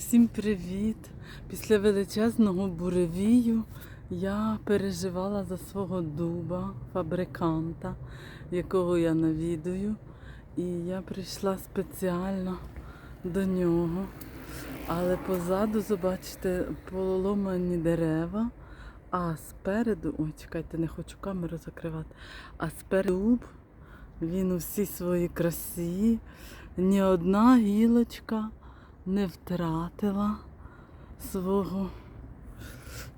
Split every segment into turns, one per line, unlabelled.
Всім привіт! Після величезного буревію я переживала за свого дуба, фабриканта, якого я навідую. І я прийшла спеціально до нього. Але позаду, побачите, поломані дерева, а спереду, ой, чекайте, не хочу камеру закривати, а спереду дуб, він у всій своїй красі, ні одна гілочка не втратила свого.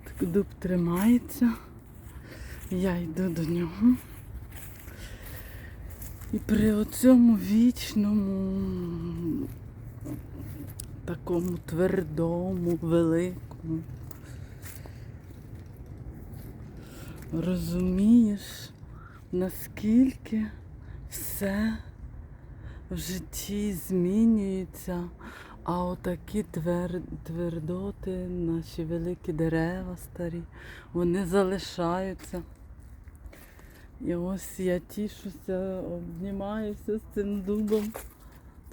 Так дуб тримається. Я йду до нього. І при оцьому вічному, такому твердому, великому, розумієш, наскільки все в житті змінюється, а отакі твер... твердоти, наші великі дерева старі, вони залишаються. І ось я тішуся, обнімаюся з цим дубом,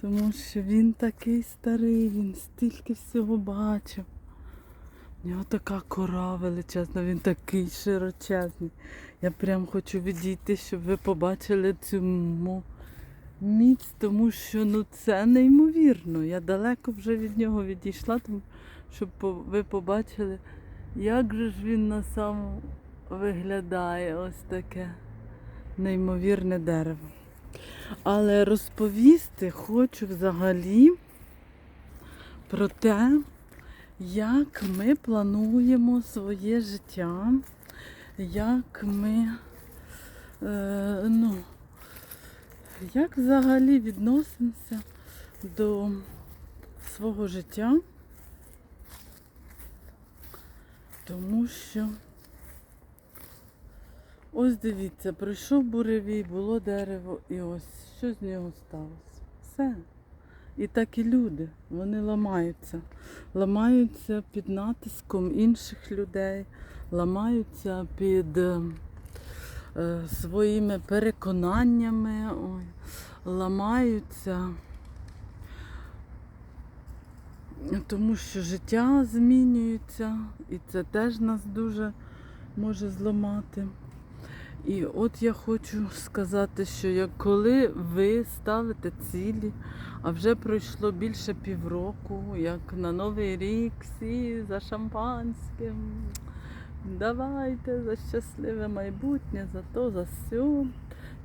тому що він такий старий, він стільки всього бачив. У нього така кора величезна, він такий широчезний. Я прям хочу відійти, щоб ви побачили цю міць, тому що ну це неймовірно. Я далеко вже від нього відійшла, тому щоб ви побачили, як же ж він на самому виглядає ось таке неймовірне дерево. Але розповісти хочу взагалі про те, як ми плануємо своє життя, як ми, е, ну, як взагалі відносимося до свого життя, тому що ось дивіться, пройшов буревій, було дерево, і ось що з нього сталося? Все. І так і люди, вони ламаються. Ламаються під натиском інших людей, ламаються під е, е, своїми переконаннями, ой, ламаються, тому що життя змінюється, і це теж нас дуже може зламати. І от я хочу сказати, що як коли ви ставите цілі, а вже пройшло більше півроку, як на Новий рік всі за шампанським. Давайте за щасливе майбутнє, за то, за сьо.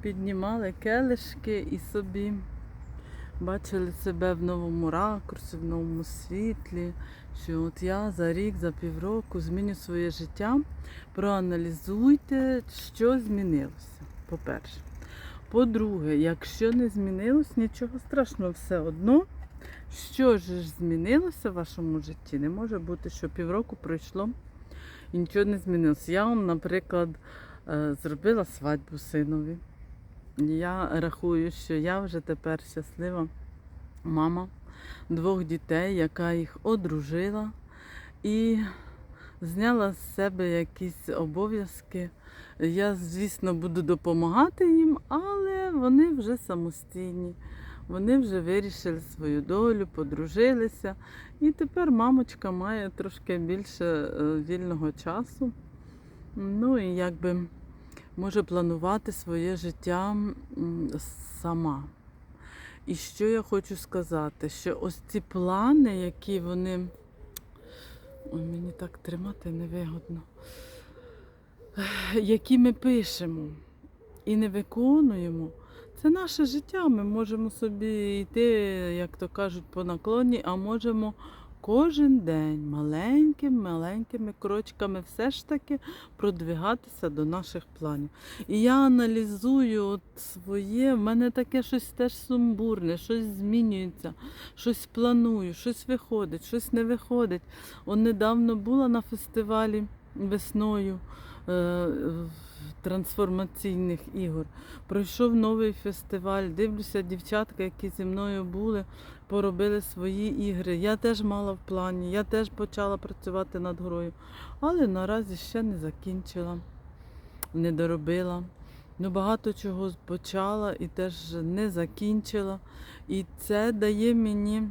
Піднімали келишки і собі бачили себе в новому ракурсі, в новому світлі. Що от я за рік, за півроку зміню своє життя. Проаналізуйте, що змінилося, по-перше. По-друге, якщо не змінилось, нічого страшного, все одно. Що ж змінилося в вашому житті? Не може бути, що півроку пройшло і нічого не змінилося. Я вам, наприклад, е, зробила свадьбу синові. Я рахую, що я вже тепер щаслива мама двох дітей, яка їх одружила і зняла з себе якісь обов'язки. Я, звісно, буду допомагати їм, але вони вже самостійні. Вони вже вирішили свою долю, подружилися. І тепер мамочка має трошки більше е, вільного часу. Ну і якби може планувати своє життя сама. І що я хочу сказати, що ось ці плани, які вони. Ой, мені так тримати невигодно. Які ми пишемо і не виконуємо, це наше життя. Ми можемо собі йти, як то кажуть, по наклоні, а можемо кожен день маленькими-маленькими крочками все ж таки продвигатися до наших планів. І я аналізую от своє, в мене таке щось теж сумбурне, щось змінюється, щось планую, щось виходить, щось не виходить. Он недавно була на фестивалі весною трансформаційних ігор. Пройшов новий фестиваль. Дивлюся, дівчатка, які зі мною були, поробили свої ігри. Я теж мала в плані, я теж почала працювати над грою, але наразі ще не закінчила, не доробила. Ну, багато чого почала і теж не закінчила. І це дає мені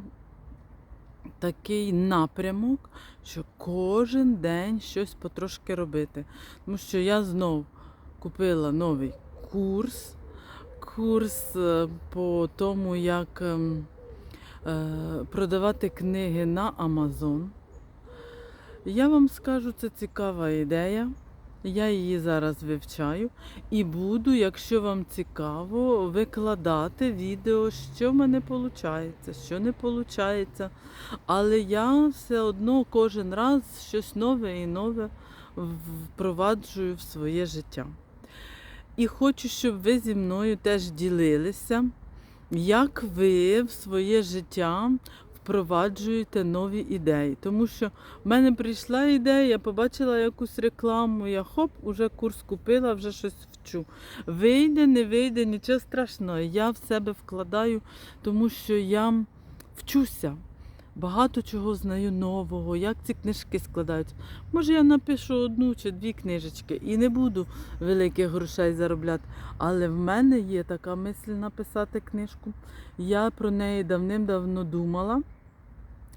такий напрямок, що кожен день щось потрошки робити. Тому що я знов купила новий курс, курс е, по тому, як ем, е, продавати книги на Амазон. Я вам скажу, це цікава ідея. Я її зараз вивчаю і буду, якщо вам цікаво, викладати відео, що в мене виходить, що не виходить. Але я все одно кожен раз щось нове і нове впроваджую в своє життя. І хочу, щоб ви зі мною теж ділилися, як ви в своє життя впроваджуєте нові ідеї. Тому що в мене прийшла ідея, я побачила якусь рекламу, я хоп, уже курс купила, вже щось вчу. Вийде, не вийде, нічого страшного. Я в себе вкладаю, тому що я вчуся. Багато чого знаю нового, як ці книжки складаються. Може, я напишу одну чи дві книжечки і не буду великих грошей заробляти. Але в мене є така мисль написати книжку. Я про неї давним-давно думала.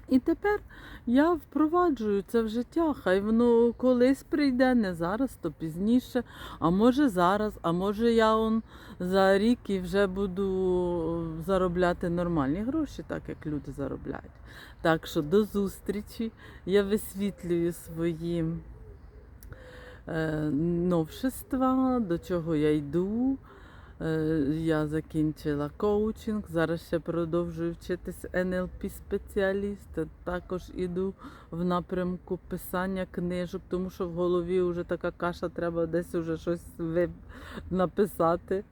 І тепер я впроваджую це в життя. Хай воно колись прийде, не зараз, то пізніше. А може зараз, а може я он за рік і вже буду заробляти нормальні гроші, так як люди заробляють. Так що до зустрічі. Я висвітлюю свої е, новшества, до чого я йду. Е, Я закінчила коучинг, зараз ще продовжую вчитись НЛП спеціаліст. Також іду в напрямку писання книжок, тому що в голові вже така каша, треба десь вже щось написати.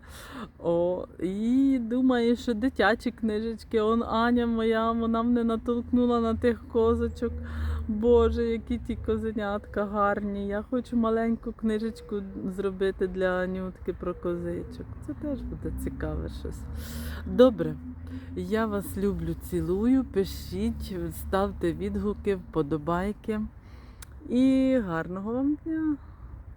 О, і думаю, що дитячі книжечки, он Аня моя, вона мене натолкнула на тих козочок. Боже, які ті козенятка гарні. Я хочу маленьку книжечку зробити для нютки про козичок. Це теж буде цікаве щось. Добре, я вас люблю, цілую. Пишіть, ставте відгуки, вподобайки. І гарного вам дня!